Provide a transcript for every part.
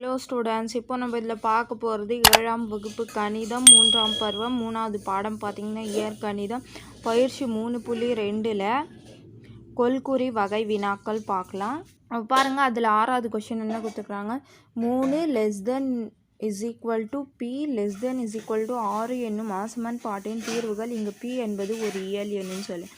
Hello students இப்போ நம்ம இதில் பார்க்க போகிறது ஏழாம் வகுப்பு கணிதம் மூன்றாம் பருவம் மூணாவது பாடம் பார்த்திங்கன்னா இயற்கணிதம். பயிற்சி மூணு புள்ளி ரெண்டில் கொல்குறி வகை வினாக்கள் பார்க்கலாம். பாருங்கள் அதில் ஆறாவது கொஷின் என்ன கொடுத்துருக்குறாங்க மூணு less than is equal to B less than is equal to ஆறு என்னும் ஆசமன் பாட்டின் தீர்வுகள் இங்கே பி என்பது ஒரு இயல் எண்ணுன்னு சொல்லி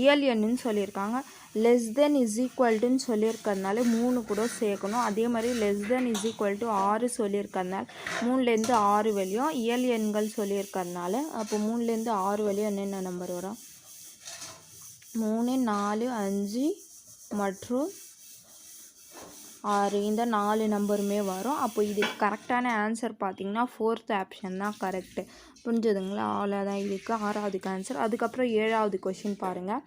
இயல் எண்ணுன்னு சொல்லியிருக்காங்க. லெஸ் தென் இஸ் ஈக்குவல்ட்டுன்னு சொல்லியிருக்கறதுனால மூணு கூட சேர்க்கணும். அதே மாதிரி less than is equal to ஆறு சொல்லியிருக்கறதுனால மூணுலேருந்து ஆறு வழியும் இயல் எண்கள் சொல்லியிருக்கறதுனால அப்போ மூணுலேருந்து ஆறு வழியும் என்னென்ன நம்பர் வரும்? மூணு நாலு அஞ்சு மற்றும் ஆறு. இந்த நாலு நம்பருமே வரும். அப்போ இதுக்கு கரெக்டான ஆன்சர் பார்த்தீங்கன்னா ஃபோர்த் ஆப்ஷன் தான் கரெக்டு புரிஞ்சுதுங்களா? அவ்வளோதான் இதுக்கு ஆறாவதுக்கு ஆன்சர் அதுக்கப்புறம் ஏழாவது கொஷின் பாருங்கள்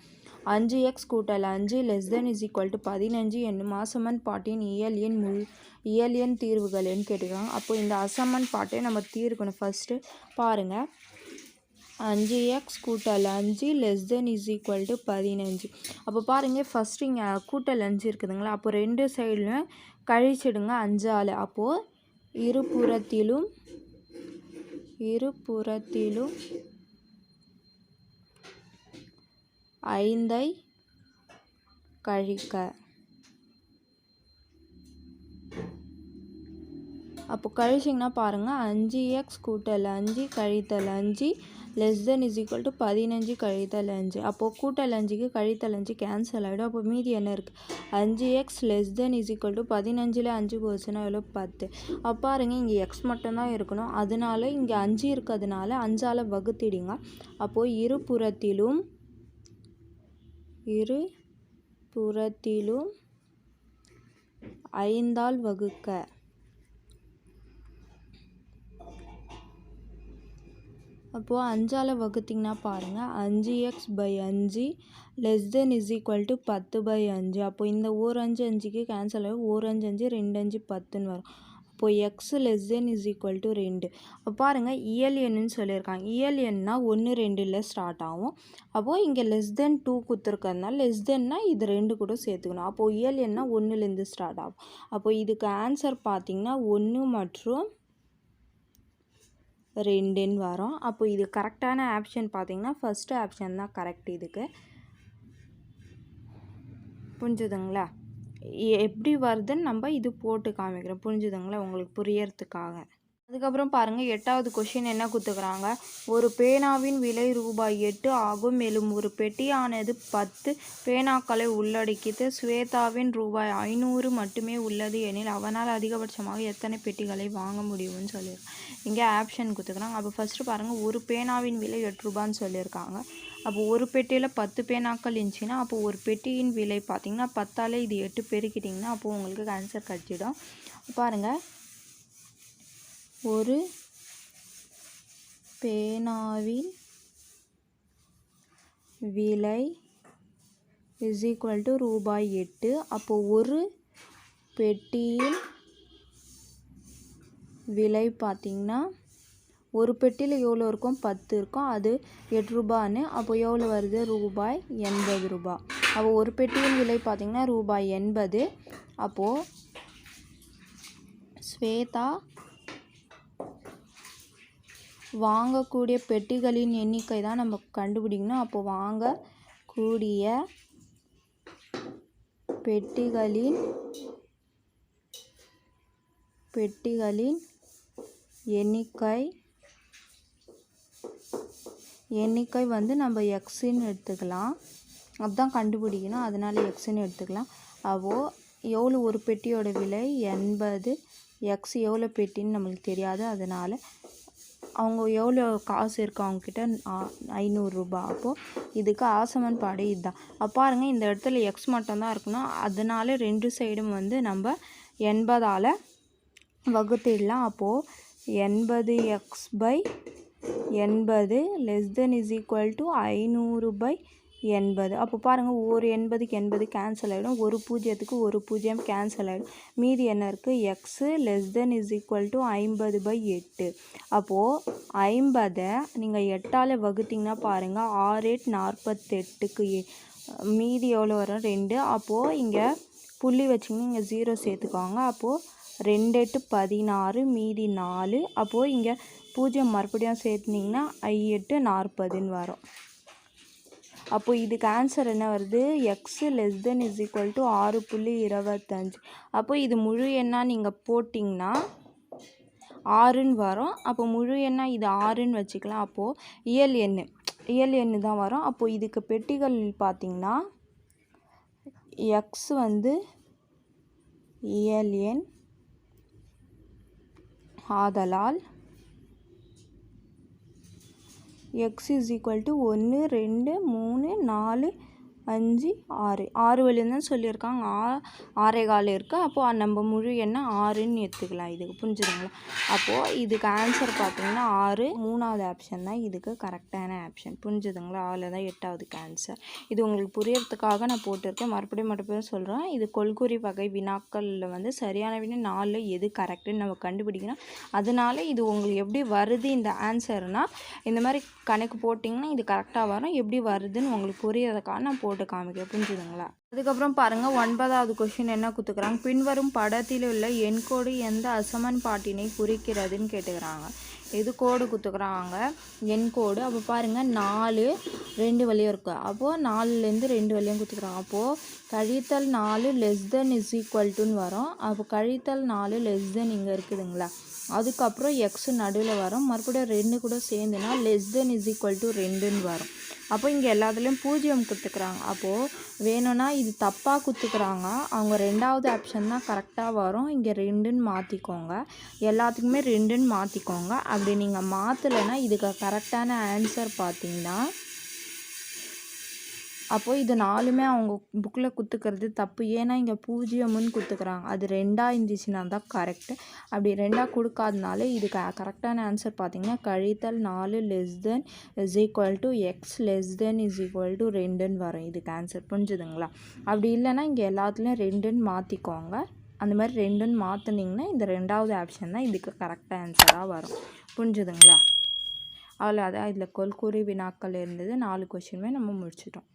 அஞ்சு எக்ஸ் கூட்டல் அஞ்சு less than is equal to பதினஞ்சு என்னும் அசமன் பாட்டின் இயல் எண் இயலியன் இயல் எண் தீர்வுகள்னு கேட்டுருக்காங்க. அப்போ இந்த அசமன் பாட்டை நம்ம தீர்க்கணும் ஃபஸ்ட்டு பாருங்கள் அஞ்சு எக்ஸ் கூட்டல் அஞ்சு less than is equal to பதினஞ்சு. அப்போ பாருங்கள் ஃபஸ்ட்டு இங்கே கூட்டல் அஞ்சு இருக்குதுங்களா? அப்போ ரெண்டு சைட்லையும் கழிச்சிடுங்க அஞ்சால். அப்போது இருபுறத்திலும் இருபுறத்திலும் ஐந்தை கழிக்க. அப்போ கழிச்சிங்கன்னா பாருங்கள் அஞ்சு எக்ஸ் கூட்டல் அஞ்சு கழித்தல் அஞ்சு less than is equal to பதினஞ்சு கழித்தல் அஞ்சு. அப்போது கூட்டல் அஞ்சுக்கு கழித்தல் அஞ்சு கேன்சல் ஆகிடும் அப்போ மீதி என்ன இருக்குது அஞ்சு X less than is equal to பதினஞ்சில் அஞ்சு போச்சுன்னா எவ்வளோ? பத்து. அப்போ பாருங்கள் இங்கே எக்ஸ் மட்டும்தான் இருக்கணும். அதனால இங்கே அஞ்சு இருக்கிறதுனால அஞ்சால் வகுத்திடுங்க. அப்போது இருபுறத்திலும் இரு புறத்திலும் ஐந்தால் வகுக்க. அப்போது அஞ்சால் வகுத்திங்கன்னா பாருங்கள் அஞ்சு எக்ஸ் பை அஞ்சு less than is equal to பத்து பை அஞ்சு. அப்போ இந்த ஓர் அஞ்சு அஞ்சுக்கு கேன்சல் ஆகும் ஓர் அஞ்சு அஞ்சு ரெண்டு அஞ்சு பத்துன்னு வரும். அப்போது X less than is equal to ரெண்டு. அப்போ பாருங்கள் இயல் எண்ணுன்னு சொல்லியிருக்காங்க. இயல் ஒன்று ரெண்டில் ஸ்டார்ட் ஆகும். அப்போது இங்கே லெஸ் தென் டூ கொடுத்துருக்கறதுனால லெஸ் தென்னா இது ரெண்டு கூட சேர்த்துக்கணும். அப்போது இயல் எண்ணா ஒன்றுலேருந்து ஸ்டார்ட் ஆகும். அப்போது இதுக்கு ஆன்சர் பார்த்திங்கன்னா ஒன்று மற்றும் ரெண்டுன்னு வரும். அப்போ இது கரெக்டான ஆப்ஷன் பார்த்திங்கன்னா ஃபஸ்ட்டு ஆப்ஷன் தான் கரெக்ட் இதுக்கு. புரிஞ்சுதுங்களா? எப்படி வருதுன்னு நம்ம இது போட்டு காமிக்கிறோம். புரிஞ்சுதுங்களா? உங்களுக்கு புரியறதுக்காக. அதுக்கப்புறம் பாருங்கள் எட்டாவது கொஷின் என்ன கொடுத்துக்கிறாங்க ஒரு பேனாவின் விலை ரூபாய் எட்டு ஆகும். மேலும் ஒரு பெட்டியானது பத்து. பேனாக்களை உள்ளடக்கித்து ஸ்வேதாவின் ரூபாய் ஐநூறு மட்டுமே உள்ளது எனில் அவனால் அதிகபட்சமாக எத்தனை பெட்டிகளை வாங்க முடியும்னு சொல்லியிருக்காங்க இங்கே ஆப்ஷன் கொடுத்துக்கிறாங்க அப்போ ஃபஸ்ட்டு பாருங்கள் ஒரு பேனாவின் விலை எட்டு ரூபான்னு சொல்லியிருக்காங்க. அப்போ ஒரு பெட்டியில் பத்து பேனாக்கள் இருந்துச்சுன்னா அப்போ ஒரு பெட்டியின் விலை பார்த்திங்கன்னா பத்தாலே இது எட்டு பெருக்கிட்டிங்கன்னா அப்போது உங்களுக்கு ஆன்சர் கிடச்சிடும். பாருங்கள் ஒரு பேனாவின் விலை இஸ் ஈக்குவல் டு ரூபாய் எட்டு. அப்போது ஒரு பெட்டியின் விலை பார்த்திங்கன்னா ஒரு பெட்டியில் எவ்வளோ இருக்கும்? பத்து இருக்கும். அது எட்டு ரூபான்னு அப்போ எவ்வளோ வருது? ரூபாய் எண்பது ரூபாய் அப்போ ஒரு பெட்டியின் விலை பார்த்திங்கன்னா ரூபாய் எண்பது. அப்போது ஸ்வேதா வாங்கக்கூடிய பெட்டிகளின் எண்ணிக்கை தான் நம்ம கண்டுபிடிக்கணும். அப்போ வாங்கக்கூடிய பெட்டிகளின் பெட்டிகளின் எண்ணிக்கை எண்ணிக்கை வந்து நம்ம எக்ஸுன்னு எடுத்துக்கலாம். அதுதான் கண்டுபிடிக்கணும். அதனால் எக்ஸுன்னு எடுத்துக்கலாம். அப்போ எவ்வளோ ஒரு பெட்டியோட விலை? எண்பது. எக்ஸ் எவ்வளோ பெட்டின்னு நம்மளுக்கு தெரியாது. அதனால் அவங்க எவ்வளோ காசு இருக்கு அவங்கக்கிட்ட ஐநூறுரூபா அப்போது இதுக்கு ஆசமன் பாடு இதுதான். அப்போ பாருங்கள் இந்த இடத்துல எக்ஸ் மட்டும்தான் இருக்கணும். அதனால ரெண்டு சைடும் வந்து நம்ம எண்பதால் வகுத்திடலாம். அப்போது எண்பது எக்ஸ் பை எண்பது less than is equal to ஐநூறு பை எண்பது. அப்போ பாருங்கள் ஒரு எண்பதுக்கு எண்பது கேன்சல் ஆகிடும் ஒரு பூஜ்ஜியத்துக்கு ஒரு பூஜ்ஜியம் கேன்சல் ஆகிடும் மீதி என்ன இருக்குது X less than is equal to ஐம்பது பை எட்டு. அப்போது ஐம்பதை நீங்கள் எட்டால் வகுத்திங்கன்னா பாருங்கள் ஆறு எட் நாற்பத்தெட்டுக்கு மீதி எவ்வளோ வரும்? ரெண்டு. அப்போது இங்கே புள்ளி வச்சிங்கன்னா இங்கே ஜீரோ சேர்த்துக்கோங்க. அப்போது ரெண்டு எட்டு பதினாறு மீதி நாலு. அப்போது இங்கே பூஜ்ஜியம் மறுபடியும் சேர்த்துனிங்கன்னா ஐ எட்டு நாற்பதுன்னு வரும். அப்போது இதுக்கு ஆன்சர் என்ன வருது? X less than is equal to ஆறு புள்ளி இருபத்தஞ்சு. அப்போ இது முழு எண்ணாக நீங்கள் போட்டிங்கன்னா ஆறுன்னு வரும். அப்போ முழு எண்ணாக இது ஆறுன்னு வச்சுக்கலாம். அப்போது இயல் எண்ணு இயல் எண்ணு தான் வரும். அப்போது இதுக்கு பெட்டிகள் பார்த்திங்கன்னா எக்ஸ் வந்து இயல் எண் ஆதலால் எக்ஸ் இஸ் ஈக்குவல் டு ஒன்று ரெண்டு மூணு நாலு அஞ்சு ஆறு. ஆறு வழின்னு தான் சொல்லியிருக்காங்க. ஆ ஆறே கால் இருக்குது அப்போது நம்ம முழு எண்ணெய் ஆறுன்னு எடுத்துக்கலாம் இதுக்கு புரிஞ்சுதுங்களா? அப்போது இதுக்கு ஆன்சர் பார்த்தீங்கன்னா ஆறு மூணாவது ஆப்ஷன் தான் இதுக்கு கரெக்டான ஆப்ஷன் புரிஞ்சுதுங்களா? ஆறில் தான் எட்டாவதுக்கு ஆன்சர் இது உங்களுக்கு புரியறதுக்காக நான் போட்டிருக்கேன். மறுபடியும் மறுபடியும் சொல்கிறேன் இது கொள்குறி வகை வினாக்களில் வந்து சரியான வினா நாலில் எது கரெக்டுன்னு நம்ம கண்டுபிடிக்கணும். அதனால இது உங்களுக்கு எப்படி வருது இந்த ஆன்சர்னால் இந்த மாதிரி கணக்கு போட்டிங்கன்னா இது கரெக்டாக வரும். எப்படி வருதுன்னு உங்களுக்கு புரியறதுக்காக நான் போட்டு காமிக்க புரிஞ்சுதுங்களா? அதுக்கப்புறம் பாருங்கள் ஒன்பதாவது கொஷின் என்ன கொடுத்துக்கிறாங்க பின்வரும் படத்தில் உள்ள எண்கோடு எந்த அசமன்பாட்டினை குறிக்கிறதுன்னு கேட்டுக்கிறாங்க. இது கோடு கொடுத்துக்குறாங்க எண் கோடு. அப்போ பாருங்கள் நாலு ரெண்டு வழியும் இருக்குது அப்போது நாலுலேருந்து ரெண்டு வழியும் கொடுத்துக்கிறாங்க அப்போது கழித்தல் நாலு லெஸ் தென் இஸ் ஈக்குவல் டுன்னு வரும். அப்போ கழித்தல் நாலு லெஸ் தென் இங்கே இருக்குதுங்களா? அதுக்கப்புறம் எக்ஸ் நடுவில் வரும். மறுபடியும் ரெண்டு கூட சேர்ந்துனா less than is equal to ரெண்டுன்னு வரும். அப்போ இங்கே எல்லாத்துலேயும் பூஜ்ஜியம் கொடுத்துக்குறாங்க அப்போது வேணும்னா இது தப்பாக கொடுத்துக்குறாங்க அவங்க ரெண்டாவது ஆப்ஷன் தான் கரெக்டாக வரும். இங்கே ரெண்டுன்னு மாற்றிக்கோங்க எல்லாத்துக்குமே ரெண்டுன்னு மாற்றிக்கோங்க அப்படி நீங்கள் மாற்றலைன்னா இதுக்கு கரெக்டான ஆன்சர் பார்த்தீங்கன்னா அப்போது இது நாலுமே அவங்க புக்கில் குத்துக்கிறது தப்பு. ஏன்னா இங்கே பூஜ்ஜியம்னு குத்துக்கிறாங்க. அது ரெண்டாக இருந்துச்சுன்னா தான் கரெக்டு அப்படி ரெண்டாக கொடுக்காதனால க கரெக்டான ஆன்சர் பார்த்தீங்கன்னா கழித்தல் நாலு less than is equal to X less than is equal to ரெண்டுன்னு வரும். இதுக்கு ஆன்சர் புரிஞ்சுதுங்களா? அப்படி இல்லைன்னா இங்கே எல்லாத்துலேயும் ரெண்டுன்னு மாற்றிக்கோங்க அந்த மாதிரி ரெண்டுன்னு மாற்றினீங்கன்னா இந்த ரெண்டாவது ஆப்ஷன் தான் இதுக்கு கரெக்டாக ஆன்சராக வரும். புரிஞ்சுதுங்களா? அவ்வளோ அதான் இதில் கொள்கூறி வினாக்கள் இருந்தது. நாலு கொஷினுமே நம்ம முடிச்சிட்டோம்.